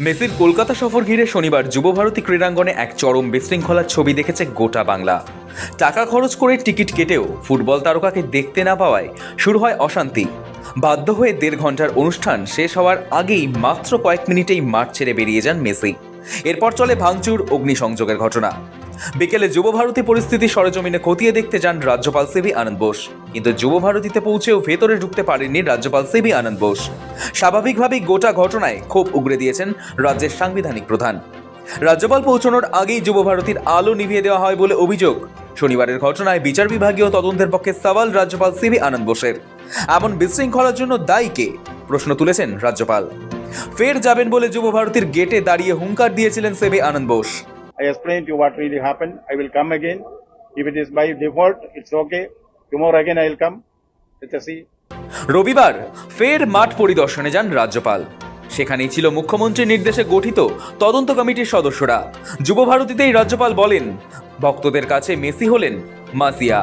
মেসির কলকাতা সফর ঘিরে শনিবার যুবভারতী ক্রীড়াঙ্গনে এক চরম বিশৃঙ্খলার ছবি দেখেছে গোটা বাংলা। টাকা খরচ করে টিকিট কেটেও ফুটবল তারকাকে দেখতে না পাওয়ায় শুরু হয় অশান্তি। বাধ্য হয়ে দেড় ঘণ্টার অনুষ্ঠান শেষ হওয়ার আগেই মাত্র কয়েক মিনিটেই মাঠ ছেড়ে বেরিয়ে যান মেসি। এরপর চলে ভাঙচুর, অগ্নিসংযোগের ঘটনা। বিকেলে যুবভারতী পরিস্থিতি সরেজমিনে খতিয়ে দেখতে যান রাজ্যপাল সিবি আনন্দ বোস। কিন্তু যুবভারতীতে পৌঁছেও ভেতরে ঢুকতে পারেননি রাজ্যপাল সিবি আনন্দ বোস। স্বাভাবিকভাবেই গোটা ঘটনায় ক্ষোভ উগরে দিয়েছেন রাজ্যের সাংবিধানিক প্রধান। রাজ্যপাল পৌঁছানোর আগেই যুবভারতীর আলো নিভিয়ে দেওয়া হয় বলে অভিযোগ। শনিবারের ঘটনায় বিচার বিভাগীয় তদন্তের পক্ষে সওয়াল রাজ্যপাল সিবি আনন্দ বোসের। এমন বিশৃঙ্খলার জন্য দায়ী কে? প্রশ্ন তুলেছেন রাজ্যপাল। ফের যাবেন বলে যুবভারতীর গেটে দাঁড়িয়ে হুঙ্কার দিয়েছিলেন সেবি আনন্দ Bose. I explained to you what really happened. I will come again. If it is by default, it's okay. Tomorrow again I will come. Let us see. রবিবার ফের মাঠ পরিদর্শনে যান রাজ্যপাল সেখানেই ছিল মুখ্যমন্ত্রীর নির্দেশে গঠিত তদন্ত কমিটির সদস্যরা যুবভারতীতেই রাজ্যপাল বলেন ভক্তদের কাছে মেসি হলেন মাসিয়া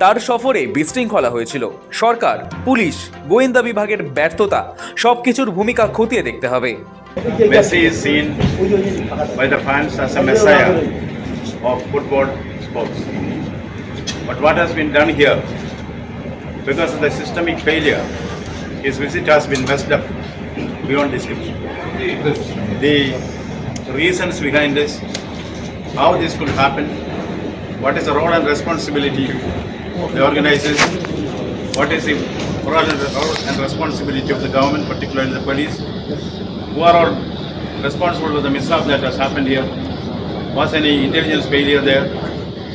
তার সফরে বিশৃঙ্খলা হয়েছিল সরকার পুলিশ গোয়েন্দা বিভাগের ব্যর্থতা সবকিছুর ভূমিকা খতিয়ে দেখতে হবে Messi is seen by the fans as a messiah of football sports. But what has been done here, because of the systemic failure, his visit has been messed up beyond description. The reasons behind this, how this could happen, what is the role and responsibility of the organizers, what is the role and responsibility of the government, particularly the police, who are all responsible for the mishap that has happened here? Was any intelligence failure there?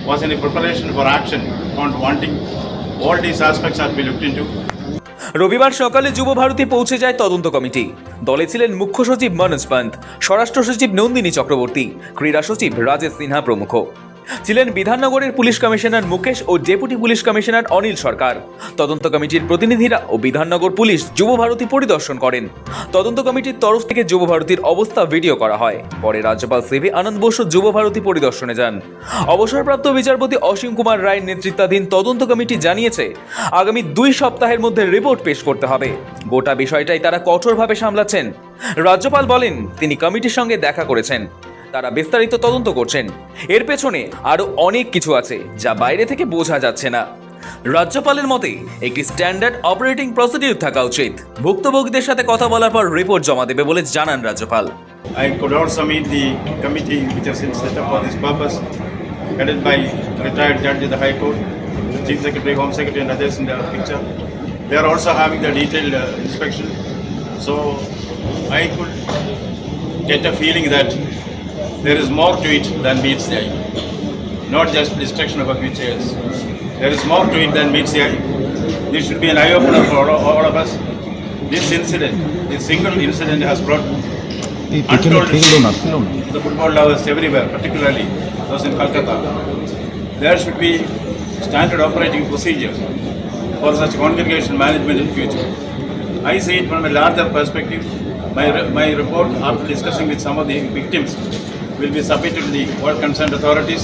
Was any preparation for action on wanting? All these aspects have to be looked into. রবিবার সকালে যুবভারতী পৌঁছে যায় তদন্ত committee দলে ছিলেন মুখ্য সচিব মনোজ পান্ত স্বরাষ্ট্র সচিব নন্দিনী চক্রবর্তী ক্রীড়া সচিব রাজেশ সিনহা প্রমুখ ছিলেন বিধাননগরের পুলিশ কমিশনার মুকেশ ও deputy police commissioner Anil Sarkar. তদন্ত কমিটির প্রতিনিধিরা ও বিধাননগর পুলিশ যুবভারতী পরিদর্শন করেন। তদন্ত কমিটির তরফ থেকে যুবভারতীর অবস্থা ভিডিও করা হয়। পরে রাজ্যপাল সিভি আনন্দ বসু যুবভারতী পরিদর্শনে যান। অবসরপ্রাপ্ত বিচারপতি অসীম কুমার রায়ের নেতৃত্বাধীন তদন্ত কমিটি জানিয়েছে, আগামী দুই সপ্তাহের মধ্যে রিপোর্ট পেশ করতে হবে। গোটা বিষয়টাই তারা কঠোরভাবে সামলাচ্ছেন। রাজ্যপাল বলেন, তিনি কমিটির সঙ্গে দেখা করেছেন। তারা বিস্তারিত তদন্ত করছেন এর পেছনে আরও অনেক কিছু আছে যা বাইরে থেকে বোঝা যাচ্ছে না রাজ্যপালের মতে একটি স্ট্যান্ডার্ড অপারেটিং প্রসিডিউর থাকা উচিত ভুক্তভোগীদের সাথে কথা বলার পর রিপোর্ট জমা দেবে বলে জানান রাজ্যপাল I could also meet the committee which has been set up for this purpose, headed by retired judge of the High Court, Chief Secretary, Home Secretary, and others in the picture. They are also having the detailed uh, inspection. So I could get a feeling that there is more to it than meets the eye. Not just destruction of creatures. There is more to it than meets the eye. This should be an eye-opener for all, all of us. This incident, this single incident has brought untold to the football lovers everywhere, particularly those in Calcutta. There should be standard operating procedures for such congregation management in future. I see it from a larger perspective. My, my report, after discussing with some of the victims, will be submitted to the all concerned authorities.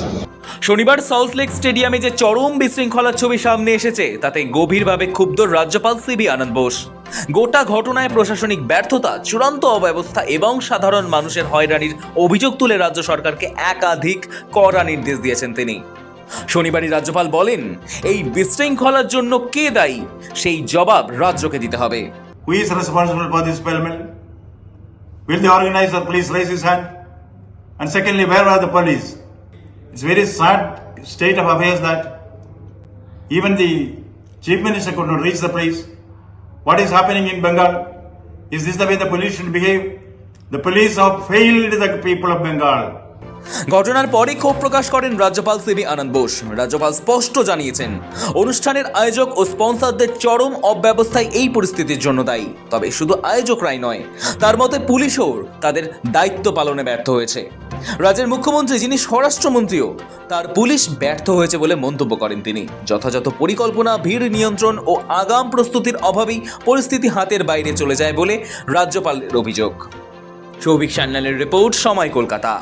শনিবার সল্টলেক স্টেডিয়ামে যে চরম বিশৃঙ্খলার ছবি সামনে এসেছে তাতে গভীরভাবে ক্ষুব্ধ রাজ্যপাল সিবি আনন্দ বোস গোটা ঘটনায় প্রশাসনিক ব্যর্থতা চূড়ান্ত অব্যবস্থা এবং সাধারণ মানুষের হয়রানির অভিযোগ তুলে রাজ্য সরকারকে একাধিক কড়া নির্দেশ দিয়েছেন তিনি শনিবারই রাজ্যপাল বলেন এই বিশৃঙ্খলার জন্য কে দায়ী সেই জবাব রাজ্যকে দিতে হবে Who is responsible for this spellman? Will the organizer please raise his hand? And secondly, where are the police? It's very sad state of affairs that even the chief minister could not reach the place. What is happening in Bengal? Is this the way the police should behave? The police have failed the people of Bengal. ঘটনার পরে ক্ষোভ প্রকাশ করেন রাজ্যপাল CB আনন্দ বোস। রাজ্যপাল স্পষ্ট জানিয়েছেন, অনুষ্ঠানের আয়োজক ও স্পন্সরদের চরম অব্যবস্থায় এই পরিস্থিতির জন্য দায়ী। তবে শুধু আয়োজকরাই নয়, তার মতে পুলিশও তাদের দায়িত্ব পালনে ব্যর্থ হয়েছে। রাজ্যের মুখ্যমন্ত্রী যিনি স্বরাষ্ট্রমন্ত্রীও, তার পুলিশ ব্যর্থ হয়েছে বলে মন্তব্য করেন তিনি। যথাযথ পরিকল্পনা, ভিড় নিয়ন্ত্রণ ও আগাম প্রস্তুতির অভাবেই পরিস্থিতি হাতের বাইরে চলে যায় বলে রাজ্যপালের অভিযোগ। সৌভিক সান্যালের রিপোর্ট, সময় কলকাতা।